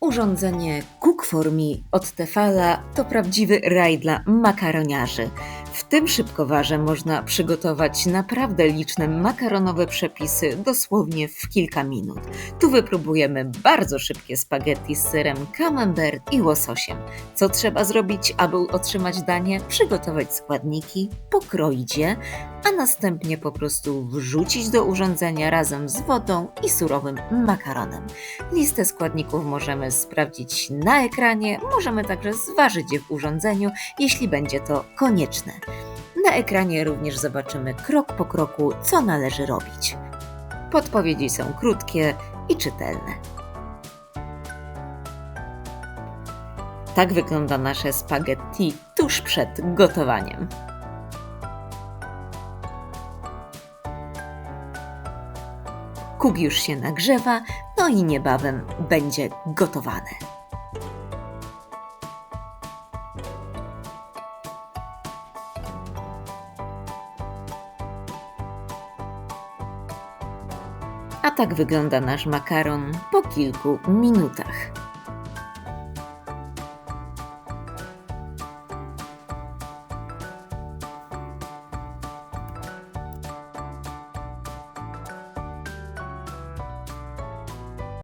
Urządzenie Cook for Me od Tefala to prawdziwy raj dla makaroniarzy. W tym szybkowarze można przygotować naprawdę liczne makaronowe przepisy dosłownie w kilka minut. Tu wypróbujemy bardzo szybkie spaghetti z serem camembert i łososiem. Co trzeba zrobić, aby otrzymać danie? Przygotować składniki, pokroić je, a następnie po prostu wrzucić do urządzenia razem z wodą i surowym makaronem. Listę składników możemy sprawdzić na ekranie, możemy także zważyć je w urządzeniu, jeśli będzie to konieczne. Na ekranie również zobaczymy krok po kroku, co należy robić. Podpowiedzi są krótkie i czytelne. Tak wygląda nasze spaghetti tuż przed gotowaniem. Kuk już się nagrzewa, no i niebawem będzie gotowane. A tak wygląda nasz makaron po kilku minutach.